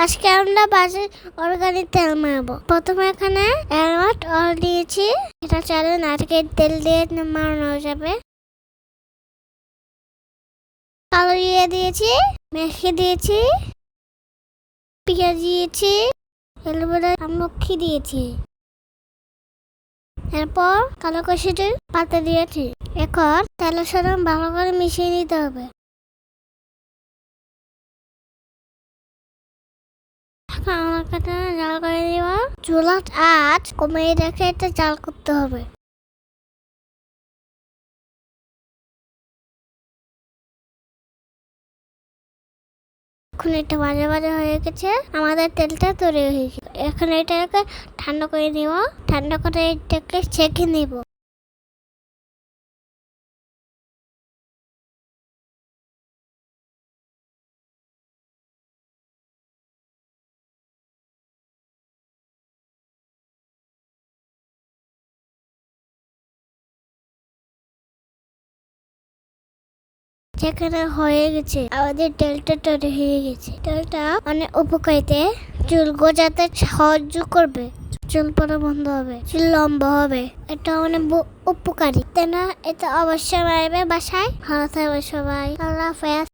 আজকে আমরা বাজে অর্গানিক তেল মারবো। প্রথমে এখানে অ্যালমন্ড অল দিয়েছি। এটা চালে নারকেল তেল দিয়ে মারানো যাবে। কালো জিরে দিয়েছি মেখে দিয়েছি, পেঁয়াজ দিয়েছি এরপরে আমলক্ষী দিয়েছি। এরপর কালো কষিতে পাতে দিয়েছি। এখন তেলের সাথে ভালো করে মিশিয়ে নিতে হবে। আমার কাছে জাল করে দেওয়া চুলার আঁচ কমিয়ে রেখে এটা জাল করতে হবে। এখন এটা বাজে বাজে হয়ে গেছে। আমাদের তেলটা তৈরি হয়ে গেছে। এখন এটাকে ঠান্ডা করে নিব ঠান্ডা করে এটাকে ছেঁকে নিব। যেখানে হয়ে গেছে। আমাদের ডেলটা তৈরি হয়ে গেছে। ডেলটা অনেক উপকারিতে। চুল গজাতে সাহায্য করবে। চুল পরে বন্ধ হবে। চুল লম্বা হবে। এটা মানে উপকারী। তাই না? এটা অবশ্যই মারবে বাসায়। ভালো থাকবে সবাই। আল্লাহ হাফেজ।